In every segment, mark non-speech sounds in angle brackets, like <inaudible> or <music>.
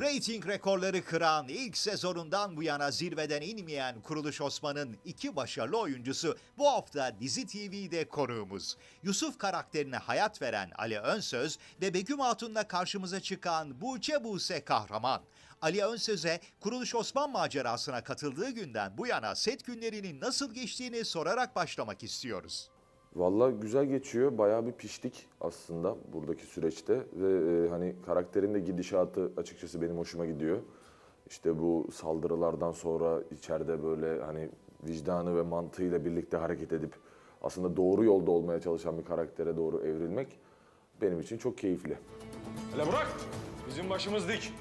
Rating rekorları kıran ilk sezonundan bu yana zirveden inmeyen Kuruluş Osman'ın iki başarılı oyuncusu bu hafta Dizi TV'de konuğumuz. Yusuf karakterine hayat veren Ali Önsöz ve Begüm Hatun'la karşımıza çıkan Buğçe Buse kahraman. Ali Önsöz'e Kuruluş Osman macerasına katıldığı günden bu yana set günlerinin nasıl geçtiğini sorarak başlamak istiyoruz. Vallahi güzel geçiyor. Bayağı bir piştik aslında buradaki süreçte ve e, hani karakterin de gidişatı açıkçası benim hoşuma gidiyor. İşte bu saldırılardan sonra içeride böyle hani vicdanı ve mantığıyla birlikte hareket edip aslında doğru yolda olmaya çalışan bir karaktere doğru evrilmek benim için çok keyifli. Hele bırak. Bizim başımız dik.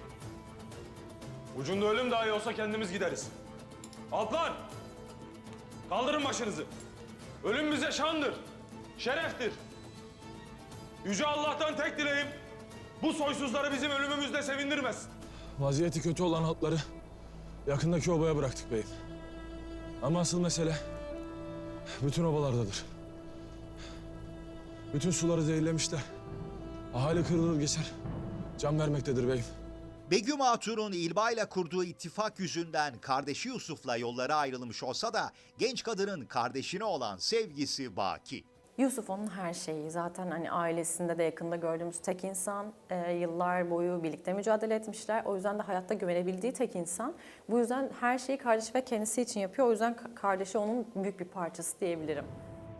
Ucunda ölüm dahi olsa kendimiz gideriz. Altlar! Kaldırın başınızı. Ölüm bize şandır, şereftir. Yüce Allah'tan tek dileğim, bu soysuzları bizim ölümümüzde sevindirmesin. Vaziyeti kötü olan halkları yakındaki obaya bıraktık beyim. Ama asıl mesele bütün obalardadır. Bütün suları zehirlemişler. Ahali kırılır geçer. Can vermektedir beyim. Begüm Hatun'un İlba ile kurduğu ittifak yüzünden kardeşi Yusuf'la yolları ayrılmış olsa da genç kadının kardeşine olan sevgisi baki. Yusuf onun her şeyi. Zaten hani ailesinde de yakında gördüğümüz tek insan. Ee, yıllar boyu birlikte mücadele etmişler. O yüzden de hayatta güvenebildiği tek insan. Bu yüzden her şeyi kardeşi ve kendisi için yapıyor. O yüzden ka- kardeşi onun büyük bir parçası diyebilirim.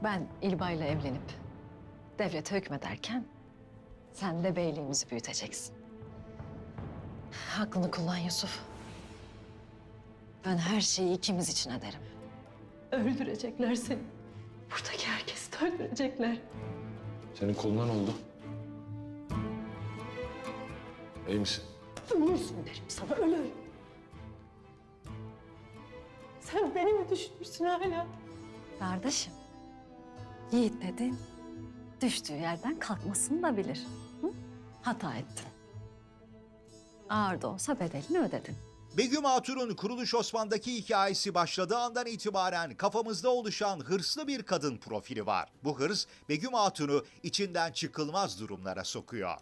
Ben İlbay'la evlenip devlete hükmederken sen de beyliğimizi büyüteceksin. Aklını kullan Yusuf. Ben her şeyi ikimiz için ederim. Öldürecekler seni. Buradaki herkesi de öldürecekler. Senin koluna ne oldu? İyi misin? Ölürsün derim sana, ölür. Sen beni mi düşünürsün hala? Kardeşim, yiğit dedin, düştüğü yerden kalkmasını da bilir. Hı? Hata ettin. Ağır da olsa bedelini ödedin. Begüm Hatun'un Kuruluş Osman'daki hikayesi başladığı andan itibaren kafamızda oluşan hırslı bir kadın profili var. Bu hırs Begüm Hatun'u içinden çıkılmaz durumlara sokuyor.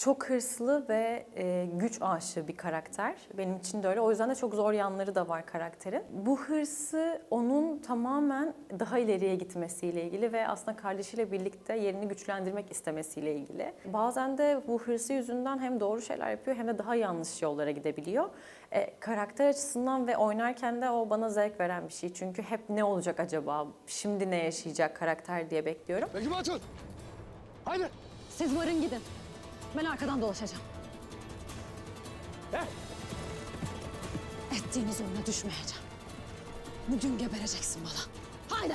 Çok hırslı ve e, güç aşığı bir karakter. Benim için de öyle. O yüzden de çok zor yanları da var karakterin. Bu hırsı onun tamamen daha ileriye gitmesiyle ilgili ve aslında kardeşiyle birlikte yerini güçlendirmek istemesiyle ilgili. Bazen de bu hırsı yüzünden hem doğru şeyler yapıyor hem de daha yanlış yollara gidebiliyor. E, karakter açısından ve oynarken de o bana zevk veren bir şey. Çünkü hep ne olacak acaba, şimdi ne yaşayacak karakter diye bekliyorum. Begüm Hatun! Haydi! Siz varın gidin. Ben arkadan dolaşacağım. Ettiğiniz önüne düşmeyeceğim. Bugün gebereceksin bana. Haydi.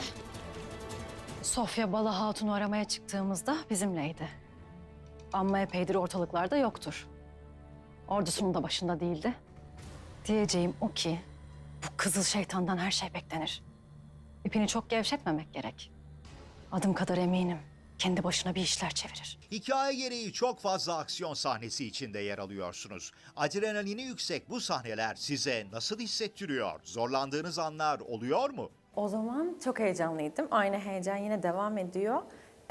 Sofya Bala Hatun'u aramaya çıktığımızda bizimleydi. Ama epeydir ortalıklarda yoktur. Ordusunun da başında değildi. Diyeceğim o ki bu kızıl şeytandan her şey beklenir. İpini çok gevşetmemek gerek. Adım kadar eminim kendi başına bir işler çevirir. Hikaye gereği çok fazla aksiyon sahnesi içinde yer alıyorsunuz. Adrenalini yüksek bu sahneler size nasıl hissettiriyor? Zorlandığınız anlar oluyor mu? O zaman çok heyecanlıydım. Aynı heyecan yine devam ediyor.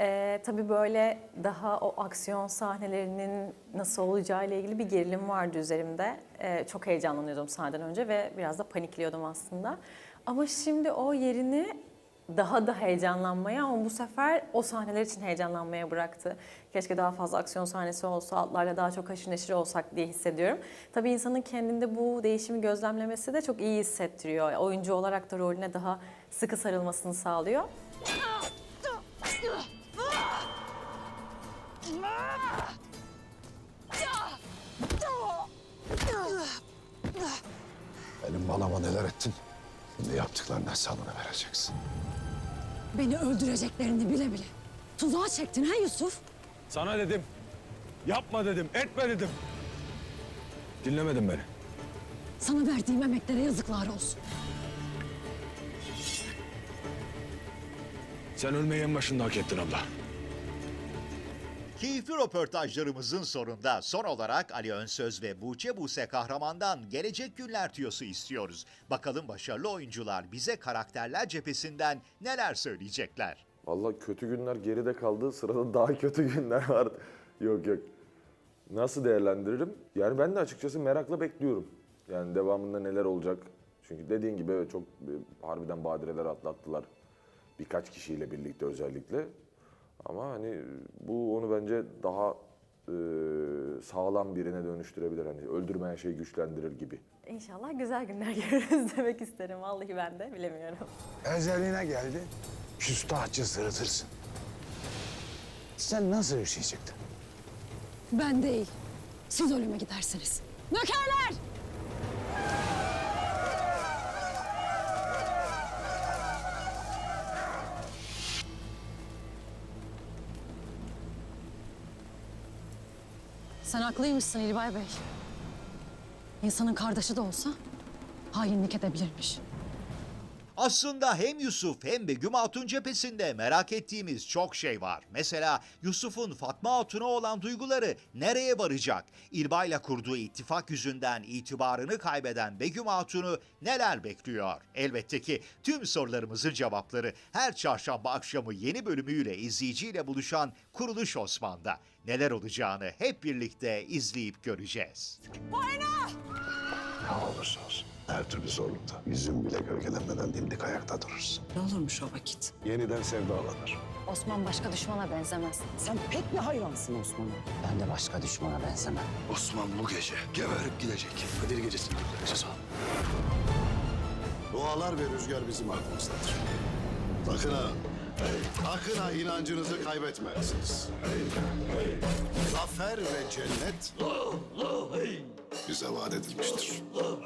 Ee, tabii böyle daha o aksiyon sahnelerinin nasıl olacağı ile ilgili bir gerilim vardı üzerimde. Ee, çok heyecanlanıyordum sahneden önce ve biraz da panikliyordum aslında. Ama şimdi o yerini daha da heyecanlanmaya ama bu sefer o sahneler için heyecanlanmaya bıraktı. Keşke daha fazla aksiyon sahnesi olsa, atlarla daha çok haşır neşir olsak diye hissediyorum. Tabii insanın kendinde bu değişimi gözlemlemesi de çok iyi hissettiriyor. Oyuncu olarak da rolüne daha sıkı sarılmasını sağlıyor. Benim balama neler ettin? Şimdi yaptıklarının hesabını vereceksin. Beni öldüreceklerini bile bile. Tuzağa çektin ha Yusuf? Sana dedim. Yapma dedim, etme dedim. Dinlemedin beni. Sana verdiğim emeklere yazıklar olsun. Sen ölmeyi en başında hak ettin abla. Keyifli röportajlarımızın sonunda son olarak Ali Önsöz ve Buğçe Buse kahramandan gelecek günler tüyosu istiyoruz. Bakalım başarılı oyuncular bize karakterler cephesinden neler söyleyecekler. Vallahi kötü günler geride kaldı. Sırada <laughs> daha kötü günler var. Yok yok. Nasıl değerlendiririm? Yani ben de açıkçası merakla bekliyorum. Yani devamında neler olacak? Çünkü dediğin gibi çok e, harbiden badireler atlattılar. Birkaç kişiyle birlikte özellikle. Ama hani bu onu bence daha e, sağlam birine dönüştürebilir. Hani öldürmeyen şeyi güçlendirir gibi. İnşallah güzel günler <laughs> görürüz demek isterim. Vallahi ben de bilemiyorum. Ezeline geldi. Küstahçı sırıtırsın. Sen nasıl yaşayacaktın? Ben değil. Siz ölüme gidersiniz. Nökerler! Sen haklıymışsın İlbay Bey. İnsanın kardeşi de olsa hainlik edebilirmiş. Aslında hem Yusuf hem Begüm Hatun cephesinde merak ettiğimiz çok şey var. Mesela Yusuf'un Fatma Hatun'a olan duyguları nereye varacak? İlbay'la kurduğu ittifak yüzünden itibarını kaybeden Begüm Hatun'u neler bekliyor? Elbette ki tüm sorularımızın cevapları her çarşamba akşamı yeni bölümüyle izleyiciyle buluşan Kuruluş Osman'da. Neler olacağını hep birlikte izleyip göreceğiz. Ne olursa olsun. Her türlü zorlukta yüzün bile gölgelenmeden dimdik ayakta durursun. Ne olurmuş o vakit? Yeniden sevdalanır. Osman başka düşmana benzemez. Sen pek bir hayransın Osman'a. Ben de başka düşmana benzemem. Osman bu gece geberip gidecek. Kadir gecesini o. Dualar ve rüzgar bizim ardımızdadır. Sakın ha, sakın ha inancınızı kaybetmezsiniz. Zafer ve cennet bize vaat edilmiştir.